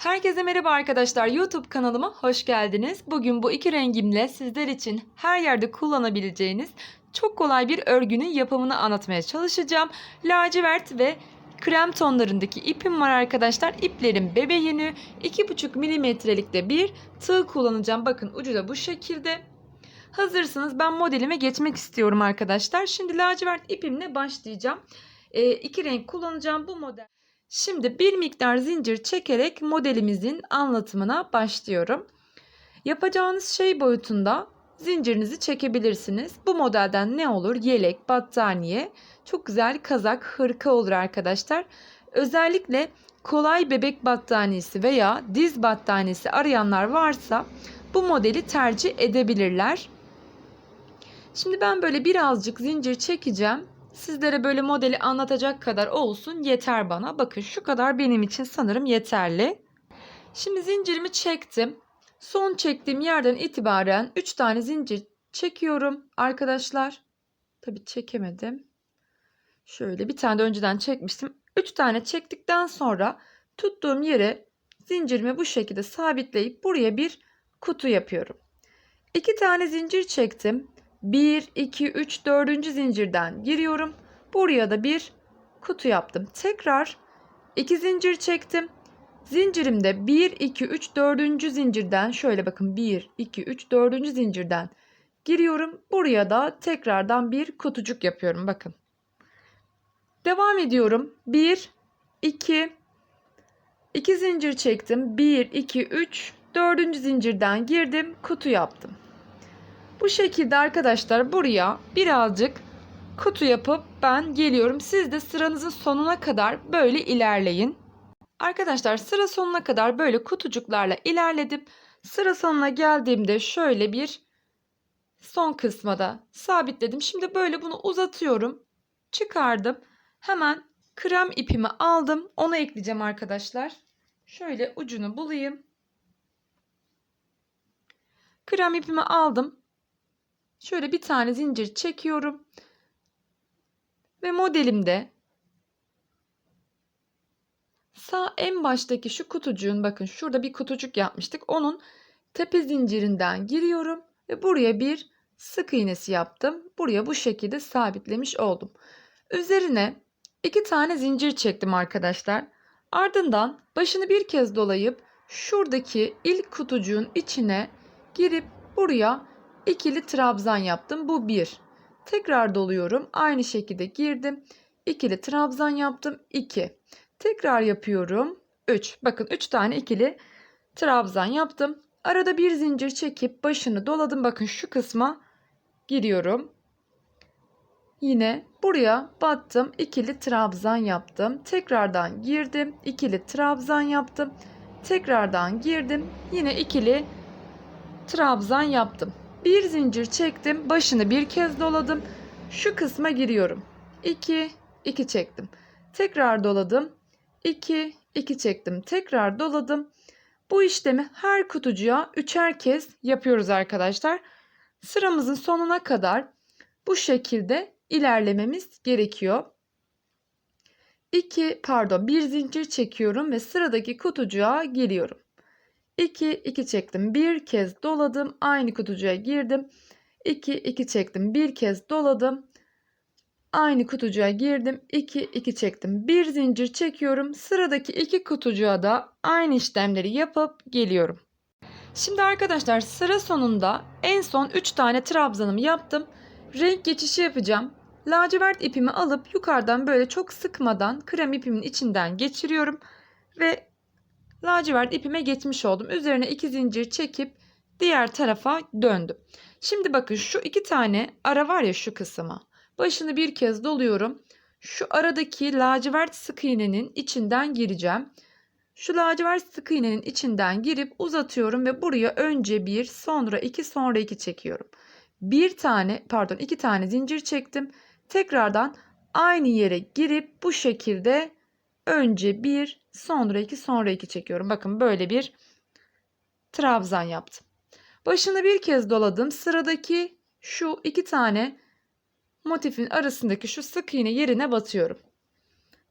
Herkese merhaba arkadaşlar. YouTube kanalıma hoş geldiniz. Bugün bu iki rengimle sizler için her yerde kullanabileceğiniz çok kolay bir örgünün yapımını anlatmaya çalışacağım. Lacivert ve krem tonlarındaki ipim var arkadaşlar. İplerim bebe yünü 2,5 milimetrelikte bir tığ kullanacağım. Bakın ucu da bu şekilde. Hazırsınız ben modelime geçmek istiyorum arkadaşlar. Şimdi lacivert ipimle başlayacağım. E, iki renk kullanacağım bu model. Şimdi bir miktar zincir çekerek modelimizin anlatımına başlıyorum. Yapacağınız şey boyutunda zincirinizi çekebilirsiniz. Bu modelden ne olur? Yelek, battaniye, çok güzel kazak, hırka olur arkadaşlar. Özellikle kolay bebek battaniyesi veya diz battaniyesi arayanlar varsa bu modeli tercih edebilirler. Şimdi ben böyle birazcık zincir çekeceğim. Sizlere böyle modeli anlatacak kadar olsun yeter bana. Bakın şu kadar benim için sanırım yeterli. Şimdi zincirimi çektim. Son çektiğim yerden itibaren 3 tane zincir çekiyorum arkadaşlar. Tabii çekemedim. Şöyle bir tane de önceden çekmiştim. 3 tane çektikten sonra tuttuğum yere zincirimi bu şekilde sabitleyip buraya bir kutu yapıyorum. 2 tane zincir çektim. 1, 2, 3, 4. zincirden giriyorum. Buraya da bir kutu yaptım. Tekrar 2 zincir çektim. Zincirimde 1, 2, 3, 4. zincirden şöyle bakın 1, 2, 3, 4. zincirden giriyorum. Buraya da tekrardan bir kutucuk yapıyorum. Bakın. Devam ediyorum. 1, 2, 2 zincir çektim. 1, 2, 3, 4. zincirden girdim. Kutu yaptım. Bu şekilde arkadaşlar buraya birazcık kutu yapıp ben geliyorum. Siz de sıranızın sonuna kadar böyle ilerleyin. Arkadaşlar sıra sonuna kadar böyle kutucuklarla ilerledim. Sıra sonuna geldiğimde şöyle bir son kısma da sabitledim. Şimdi böyle bunu uzatıyorum. Çıkardım. Hemen krem ipimi aldım. Onu ekleyeceğim arkadaşlar. Şöyle ucunu bulayım. Krem ipimi aldım. Şöyle bir tane zincir çekiyorum. Ve modelimde sağ en baştaki şu kutucuğun bakın şurada bir kutucuk yapmıştık. Onun tepe zincirinden giriyorum ve buraya bir sık iğnesi yaptım. Buraya bu şekilde sabitlemiş oldum. Üzerine iki tane zincir çektim arkadaşlar. Ardından başını bir kez dolayıp şuradaki ilk kutucuğun içine girip buraya ikili trabzan yaptım. Bu bir. Tekrar doluyorum. Aynı şekilde girdim. İkili trabzan yaptım. 2. Tekrar yapıyorum. 3. Bakın 3 tane ikili trabzan yaptım. Arada bir zincir çekip başını doladım. Bakın şu kısma giriyorum. Yine buraya battım. ikili trabzan yaptım. Tekrardan girdim. ikili trabzan yaptım. Tekrardan girdim. Yine ikili trabzan yaptım. Bir zincir çektim. Başını bir kez doladım. Şu kısma giriyorum. 2 2 çektim. Tekrar doladım. 2 2 çektim. Tekrar doladım. Bu işlemi her kutucuğa üçer kez yapıyoruz arkadaşlar. Sıramızın sonuna kadar bu şekilde ilerlememiz gerekiyor. 2 pardon bir zincir çekiyorum ve sıradaki kutucuğa giriyorum. 2 2 çektim. Bir kez doladım. Aynı kutucuğa girdim. 2 2 çektim. Bir kez doladım. Aynı kutucuğa girdim. 2 2 çektim. Bir zincir çekiyorum. Sıradaki iki kutucuğa da aynı işlemleri yapıp geliyorum. Şimdi arkadaşlar sıra sonunda en son 3 tane trabzanımı yaptım. Renk geçişi yapacağım. Lacivert ipimi alıp yukarıdan böyle çok sıkmadan krem ipimin içinden geçiriyorum ve lacivert ipime geçmiş oldum. Üzerine iki zincir çekip diğer tarafa döndüm. Şimdi bakın şu iki tane ara var ya şu kısma. Başını bir kez doluyorum. Şu aradaki lacivert sık iğnenin içinden gireceğim. Şu lacivert sık iğnenin içinden girip uzatıyorum ve buraya önce bir, sonra iki, sonra iki çekiyorum. Bir tane, pardon iki tane zincir çektim. Tekrardan aynı yere girip bu şekilde önce bir, sonra iki, sonra iki çekiyorum. Bakın böyle bir trabzan yaptım. Başını bir kez doladım. Sıradaki şu iki tane motifin arasındaki şu sık iğne yerine batıyorum.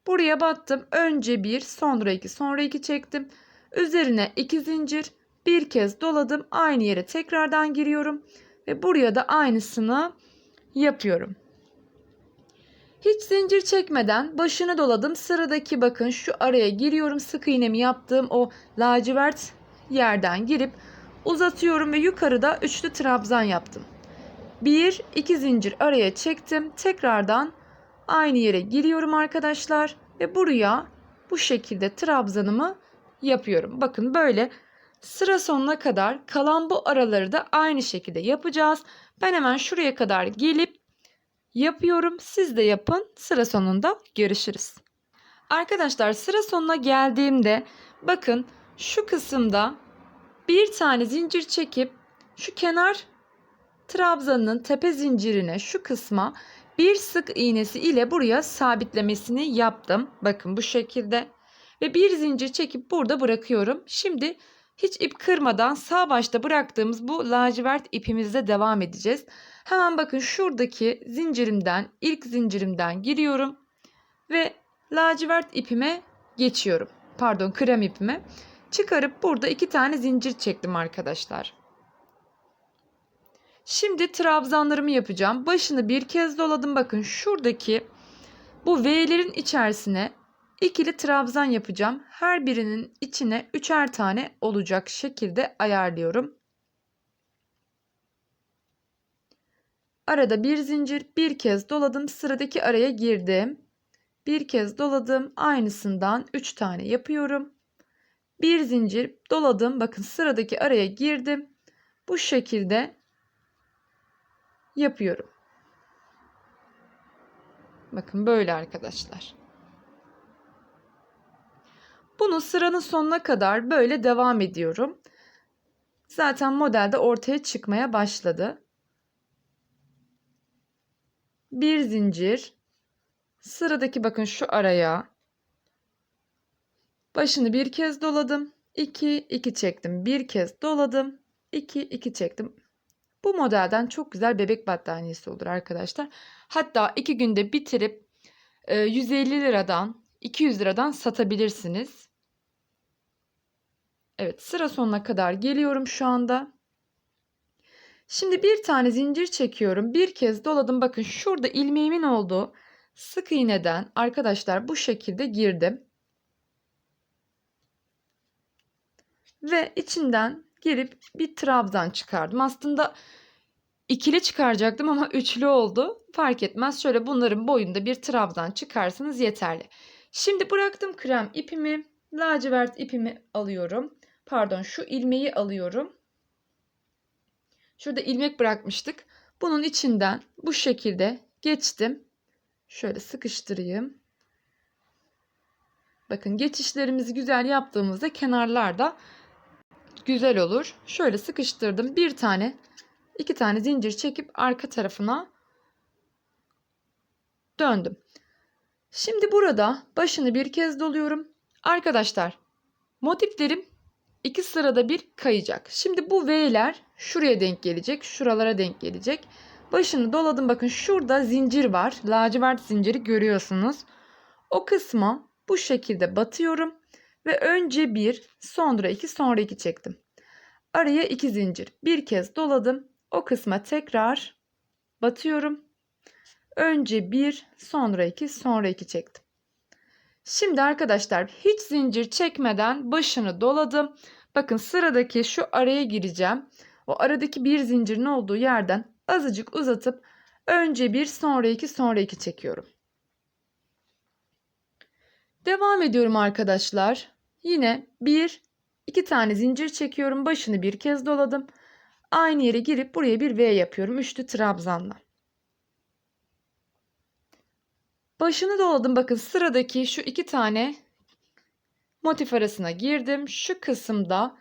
Buraya battım. Önce bir, sonra iki, sonra iki çektim. Üzerine 2 zincir bir kez doladım. Aynı yere tekrardan giriyorum ve buraya da aynısını yapıyorum. Hiç zincir çekmeden başını doladım. Sıradaki bakın şu araya giriyorum. Sık iğnemi yaptığım o lacivert yerden girip uzatıyorum ve yukarıda üçlü trabzan yaptım. 1 2 zincir araya çektim. Tekrardan aynı yere giriyorum arkadaşlar ve buraya bu şekilde trabzanımı yapıyorum. Bakın böyle sıra sonuna kadar kalan bu araları da aynı şekilde yapacağız. Ben hemen şuraya kadar gelip yapıyorum. Siz de yapın. Sıra sonunda görüşürüz. Arkadaşlar sıra sonuna geldiğimde bakın şu kısımda bir tane zincir çekip şu kenar trabzanın tepe zincirine şu kısma bir sık iğnesi ile buraya sabitlemesini yaptım. Bakın bu şekilde. Ve bir zincir çekip burada bırakıyorum. Şimdi hiç ip kırmadan sağ başta bıraktığımız bu lacivert ipimizde devam edeceğiz. Hemen bakın şuradaki zincirimden ilk zincirimden giriyorum. Ve lacivert ipime geçiyorum. Pardon krem ipime. Çıkarıp burada iki tane zincir çektim arkadaşlar. Şimdi trabzanlarımı yapacağım. Başını bir kez doladım. Bakın şuradaki bu V'lerin içerisine ikili trabzan yapacağım. Her birinin içine üçer tane olacak şekilde ayarlıyorum. Arada bir zincir bir kez doladım. Sıradaki araya girdim. Bir kez doladım. Aynısından 3 tane yapıyorum. Bir zincir doladım. Bakın sıradaki araya girdim. Bu şekilde yapıyorum. Bakın böyle arkadaşlar. Bunu sıranın sonuna kadar böyle devam ediyorum. Zaten modelde ortaya çıkmaya başladı. Bir zincir. Sıradaki bakın şu araya. Başını bir kez doladım. 2 2 çektim. Bir kez doladım. 2 2 çektim. Bu modelden çok güzel bebek battaniyesi olur arkadaşlar. Hatta iki günde bitirip 150 liradan 200 liradan satabilirsiniz. Evet sıra sonuna kadar geliyorum şu anda. Şimdi bir tane zincir çekiyorum. Bir kez doladım. Bakın şurada ilmeğimin olduğu sık iğneden arkadaşlar bu şekilde girdim. Ve içinden girip bir trabzan çıkardım. Aslında ikili çıkaracaktım ama üçlü oldu. Fark etmez. Şöyle bunların boyunda bir trabzan çıkarsanız yeterli. Şimdi bıraktım krem ipimi. Lacivert ipimi alıyorum. Pardon şu ilmeği alıyorum. Şurada ilmek bırakmıştık. Bunun içinden bu şekilde geçtim. Şöyle sıkıştırayım. Bakın geçişlerimizi güzel yaptığımızda kenarlarda güzel olur. Şöyle sıkıştırdım. Bir tane, iki tane zincir çekip arka tarafına döndüm. Şimdi burada başını bir kez doluyorum. Arkadaşlar motiflerim iki sırada bir kayacak. Şimdi bu V'ler şuraya denk gelecek. Şuralara denk gelecek. Başını doladım. Bakın şurada zincir var. Lacivert zinciri görüyorsunuz. O kısma bu şekilde batıyorum. Ve önce bir sonra iki sonra iki çektim. Araya iki zincir. Bir kez doladım. O kısma tekrar batıyorum. Önce bir sonra iki sonra iki çektim. Şimdi arkadaşlar hiç zincir çekmeden başını doladım. Bakın sıradaki şu araya gireceğim. O aradaki bir zincirin olduğu yerden azıcık uzatıp önce bir sonra iki sonra iki çekiyorum. Devam ediyorum arkadaşlar. Yine bir iki tane zincir çekiyorum. Başını bir kez doladım. Aynı yere girip buraya bir V yapıyorum. Üçlü trabzanla. Başını doladım. Bakın sıradaki şu iki tane motif arasına girdim. Şu kısımda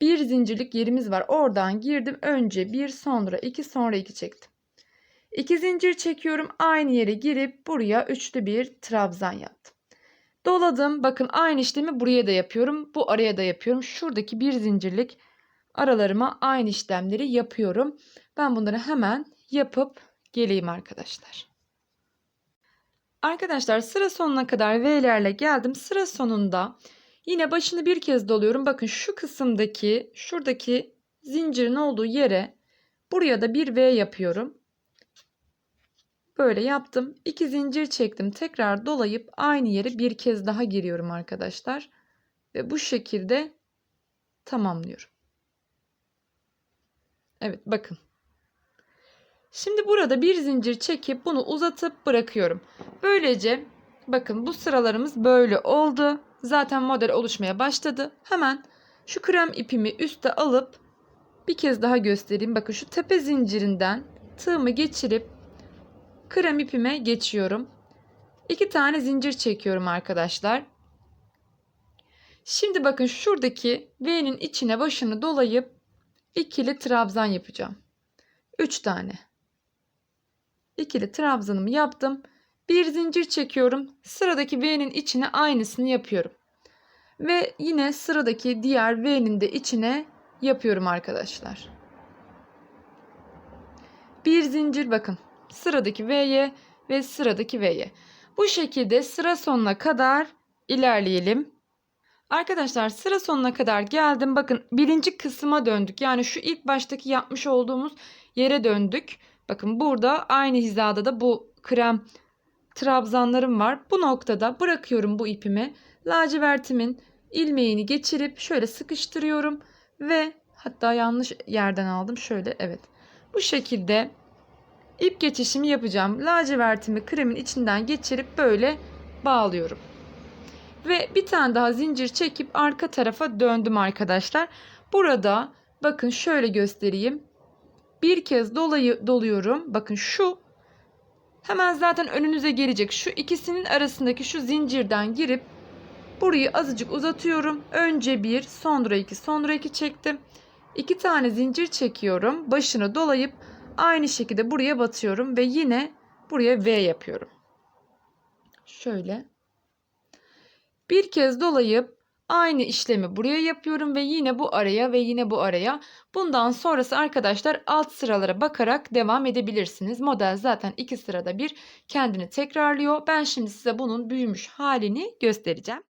bir zincirlik yerimiz var. Oradan girdim. Önce bir sonra iki sonra iki çektim. İki zincir çekiyorum. Aynı yere girip buraya üçlü bir trabzan yaptım. Doladım. Bakın aynı işlemi buraya da yapıyorum. Bu araya da yapıyorum. Şuradaki bir zincirlik aralarıma aynı işlemleri yapıyorum. Ben bunları hemen yapıp geleyim arkadaşlar. Arkadaşlar sıra sonuna kadar V'lerle geldim. Sıra sonunda Yine başını bir kez doluyorum. Bakın şu kısımdaki şuradaki zincirin olduğu yere buraya da bir V yapıyorum. Böyle yaptım. İki zincir çektim. Tekrar dolayıp aynı yere bir kez daha giriyorum arkadaşlar. Ve bu şekilde tamamlıyorum. Evet bakın. Şimdi burada bir zincir çekip bunu uzatıp bırakıyorum. Böylece bakın bu sıralarımız böyle oldu. Zaten model oluşmaya başladı. Hemen şu krem ipimi üste alıp bir kez daha göstereyim. Bakın şu tepe zincirinden tığımı geçirip krem ipime geçiyorum. İki tane zincir çekiyorum arkadaşlar. Şimdi bakın şuradaki V'nin içine başını dolayıp ikili trabzan yapacağım. 3 tane. İkili trabzanımı yaptım. Bir zincir çekiyorum. Sıradaki V'nin içine aynısını yapıyorum. Ve yine sıradaki diğer V'nin de içine yapıyorum arkadaşlar. Bir zincir bakın. Sıradaki V'ye ve sıradaki V'ye. Bu şekilde sıra sonuna kadar ilerleyelim. Arkadaşlar sıra sonuna kadar geldim. Bakın birinci kısma döndük. Yani şu ilk baştaki yapmış olduğumuz yere döndük. Bakın burada aynı hizada da bu krem trabzanlarım var. Bu noktada bırakıyorum bu ipimi. Lacivertimin ilmeğini geçirip şöyle sıkıştırıyorum ve hatta yanlış yerden aldım. Şöyle evet. Bu şekilde ip geçişimi yapacağım. Lacivertimi kremin içinden geçirip böyle bağlıyorum. Ve bir tane daha zincir çekip arka tarafa döndüm arkadaşlar. Burada bakın şöyle göstereyim. Bir kez dolayı doluyorum. Bakın şu hemen zaten önünüze gelecek. Şu ikisinin arasındaki şu zincirden girip burayı azıcık uzatıyorum. Önce bir, sonra iki, sonra iki çektim. İki tane zincir çekiyorum. Başını dolayıp aynı şekilde buraya batıyorum ve yine buraya V yapıyorum. Şöyle. Bir kez dolayıp aynı işlemi buraya yapıyorum ve yine bu araya ve yine bu araya. Bundan sonrası arkadaşlar alt sıralara bakarak devam edebilirsiniz. Model zaten iki sırada bir kendini tekrarlıyor. Ben şimdi size bunun büyümüş halini göstereceğim.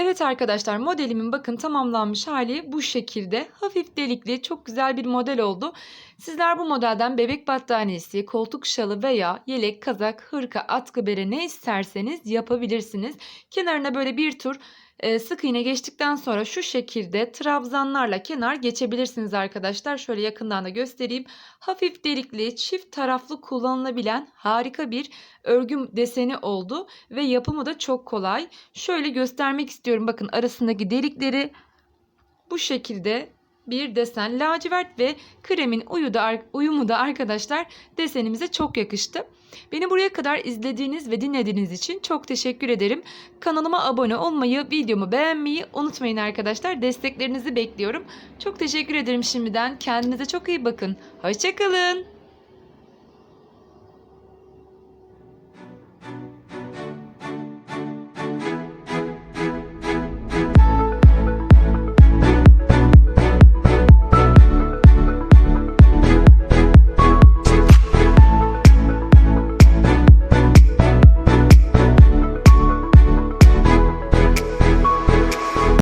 Evet arkadaşlar modelimin bakın tamamlanmış hali bu şekilde. Hafif delikli çok güzel bir model oldu. Sizler bu modelden bebek battaniyesi, koltuk şalı veya yelek, kazak, hırka, atkı bere ne isterseniz yapabilirsiniz. Kenarına böyle bir tur e, sık iğne geçtikten sonra şu şekilde trabzanlarla kenar geçebilirsiniz arkadaşlar. Şöyle yakından da göstereyim. Hafif delikli, çift taraflı kullanılabilen harika bir örgü deseni oldu ve yapımı da çok kolay. Şöyle göstermek istiyorum. Bakın arasındaki delikleri bu şekilde bir desen. Lacivert ve kremin uyu da, uyumu da arkadaşlar desenimize çok yakıştı. Beni buraya kadar izlediğiniz ve dinlediğiniz için çok teşekkür ederim. Kanalıma abone olmayı, videomu beğenmeyi unutmayın arkadaşlar. Desteklerinizi bekliyorum. Çok teşekkür ederim şimdiden. Kendinize çok iyi bakın. Hoşçakalın.